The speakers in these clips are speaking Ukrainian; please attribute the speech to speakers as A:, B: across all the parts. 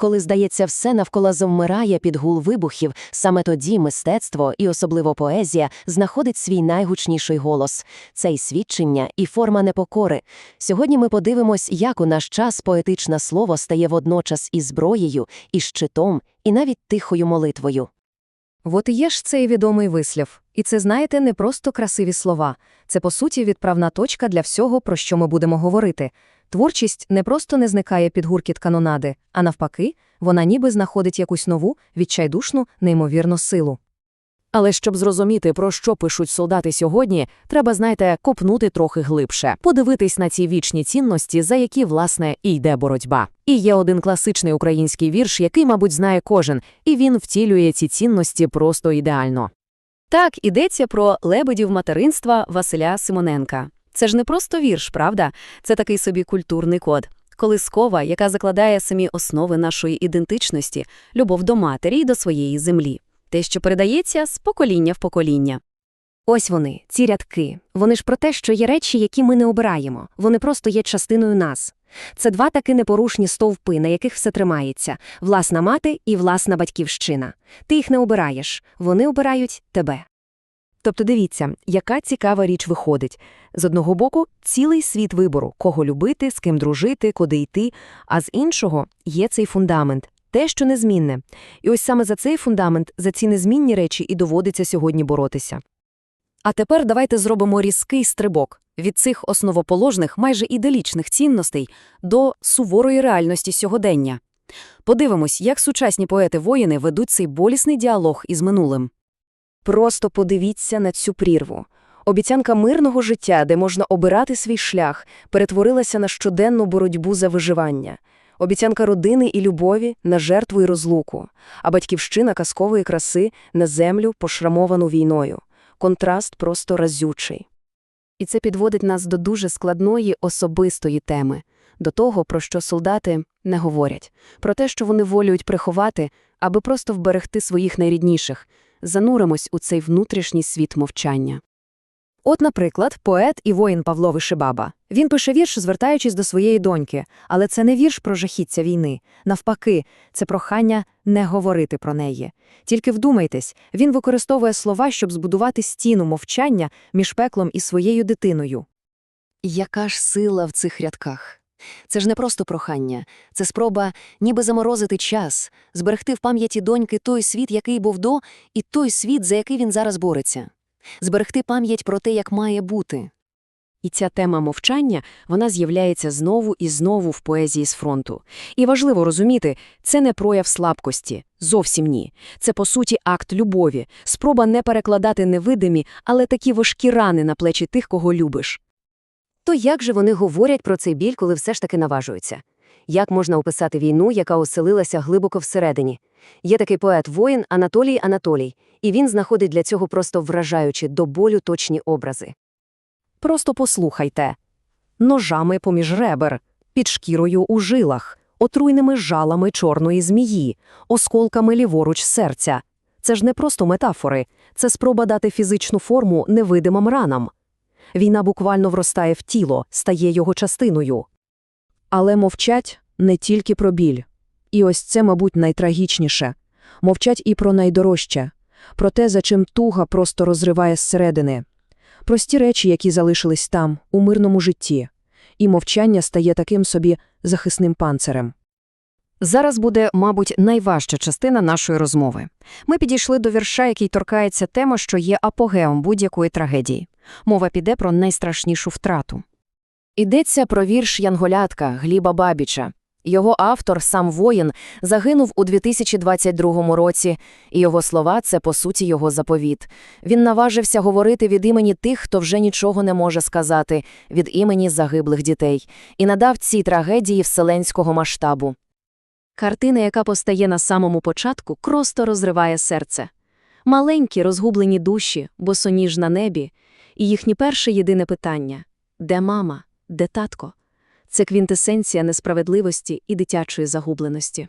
A: Коли, здається, все навколо завмирає під гул вибухів, саме тоді мистецтво і особливо поезія знаходить свій найгучніший голос – це й свідчення, і форма непокори. Сьогодні ми подивимось, як у наш час поетичне слово стає водночас і зброєю, і щитом, і навіть тихою молитвою.
B: От і є ж цей відомий вислів. І це, знаєте, не просто красиві слова. Це, по суті, відправна точка для всього, про що ми будемо говорити. Творчість не просто не зникає під гуркіт канонади, а навпаки, вона ніби знаходить якусь нову, відчайдушну, неймовірну силу.
C: Але щоб зрозуміти, про що пишуть солдати сьогодні, треба, знаєте, копнути трохи глибше, подивитись на ці вічні цінності, за які, власне, і йде боротьба. І є один класичний український вірш, який, мабуть, знає кожен, і він втілює ці цінності просто ідеально.
D: Так, ідеться про лебедів материнства Василя Симоненка. Це ж не просто вірш, правда? Це такий собі культурний код. Колискова, яка закладає самі основи нашої ідентичності, любов до матері і до своєї землі. Те, що передається з покоління в покоління.
B: Ось вони, ці рядки. Вони ж про те, що є речі, які ми не обираємо. Вони просто є частиною нас. Це два таки непорушні стовпи, на яких все тримається – власна мати і власна батьківщина. Ти їх не обираєш, вони обирають тебе.
C: Тобто дивіться, яка цікава річ виходить. З одного боку, цілий світ вибору, кого любити, з ким дружити, куди йти, а з іншого є цей фундамент, те, що незмінне. І ось саме за цей фундамент, за ці незмінні речі і доводиться сьогодні боротися. А тепер давайте зробимо різкий стрибок від цих основоположних, майже ідеалічних цінностей до суворої реальності сьогодення. Подивимось, як сучасні поети-воїни ведуть цей болісний діалог із минулим. Просто подивіться на цю прірву. Обіцянка мирного життя, де можна обирати свій шлях, перетворилася на щоденну боротьбу за виживання. Обіцянка родини і любові на жертву і розлуку, а батьківщина казкової краси на землю, пошрамовану війною. Контраст просто разючий. І це підводить нас до дуже складної особистої теми, до того, про що солдати не говорять, про те, що вони волюють приховати, аби просто вберегти своїх найрідніших, зануримось у цей внутрішній світ мовчання. От, наприклад, поет і воїн Павло Вишибаба. Він пише вірш, звертаючись до своєї доньки, але це не вірш про жахіття війни. Навпаки, це прохання не говорити про неї. Тільки вдумайтесь, він використовує слова, щоб збудувати стіну мовчання між пеклом і своєю дитиною.
A: Яка ж сила в цих рядках? Це ж не просто прохання, це спроба ніби заморозити час, зберегти в пам'яті доньки той світ, який був до, і той світ, за який він зараз бореться. Зберегти пам'ять про те, як має бути.
C: І ця тема мовчання, вона з'являється знову і знову в поезії з фронту. І важливо розуміти, це не прояв слабкості, зовсім ні. Це, по суті, акт любові, спроба не перекладати невидимі, але такі важкі рани на плечі тих, кого любиш.
A: То як же вони говорять про цей біль, коли все ж таки наважуються? Як можна описати війну, яка оселилася глибоко всередині? Є такий поет-воїн Анатолій Анатолій, і він знаходить для цього просто вражаючі до болю точні образи.
C: Просто послухайте. Ножами поміж ребер, під шкірою у жилах, отруйними жалами чорної змії, осколками ліворуч серця. Це ж не просто метафори, це спроба дати фізичну форму невидимим ранам. Війна буквально вростає в тіло, стає його частиною. Але мовчать не тільки про біль. І ось це, мабуть, найтрагічніше. Мовчать і про найдорожче, про те, за чим туга просто розриває зсередини. Прості речі, які залишились там, у мирному житті. І мовчання стає таким собі захисним панцирем.
D: Зараз буде, мабуть, найважча частина нашої розмови. Ми підійшли до вірша, який торкається тема, що є апогеом будь-якої трагедії. Мова піде про найстрашнішу втрату.
C: Йдеться про вірш Янголятка Гліба Бабіча. Його автор, сам воїн, загинув у 2022 році, і його слова це, по суті, його заповіт. Він наважився говорити від імені тих, хто вже нічого не може сказати, від імені загиблих дітей, і надав цій трагедії вселенського масштабу.
B: Картина, яка постає на самому початку, просто розриває серце. Маленькі розгублені душі, босоніж на небі, і їхнє перше єдине питання – де мама, де татко? Це квінтесенція несправедливості і дитячої загубленості.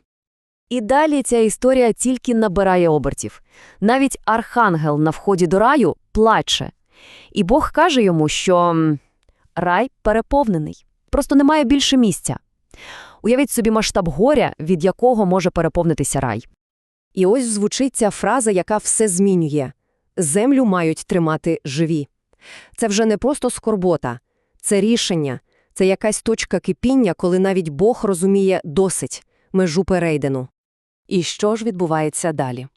C: І далі ця історія тільки набирає обертів. Навіть архангел на вході до раю плаче. І Бог каже йому, що рай переповнений, просто немає більше місця. Уявіть собі масштаб горя, від якого може переповнитися рай.
D: І ось звучить ця фраза, яка все змінює. Землю мають тримати живі. Це вже не просто скорбота, це рішення, це якась точка кипіння, коли навіть Бог розуміє досить, межу перейдену.
A: І що ж відбувається далі?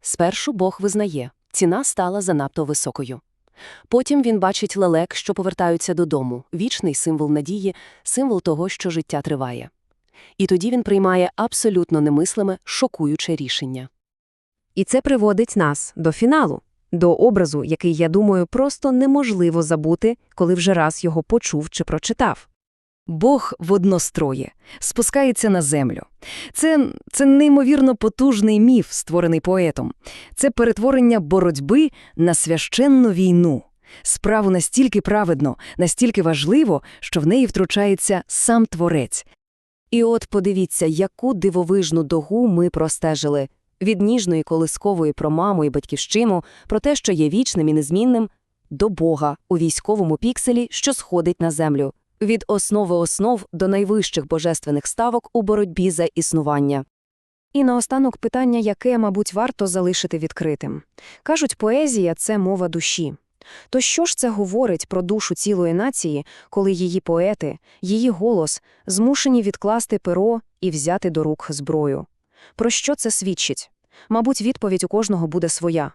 A: Спершу Бог визнає, ціна стала занадто високою. Потім він бачить лелек, що повертаються додому, вічний символ надії, символ того, що життя триває. І тоді він приймає абсолютно немислиме, шокуюче рішення.
B: І це приводить нас до фіналу, до образу, який, я думаю, просто неможливо забути, коли вже раз його почув чи прочитав.
E: Бог водностроє, спускається на землю. Це, це неймовірно потужний міф, створений поетом. Це перетворення боротьби на священну війну. Справу настільки праведно, настільки важливо, що в неї втручається сам Творець.
D: І от подивіться, яку дивовижну догу ми простежили. Від ніжної колискової про маму і батьківщину, про те, що є вічним і незмінним, до Бога у військовому пікселі, що сходить на землю. Від основи основ до найвищих божественних ставок у боротьбі за існування. І наостанок питання, яке, мабуть, варто залишити відкритим. Кажуть, поезія – це мова душі. То що ж це говорить про душу цілої нації, коли її поети, її голос змушені відкласти перо і взяти до рук зброю? Про що це свідчить? Мабуть, відповідь у кожного буде своя.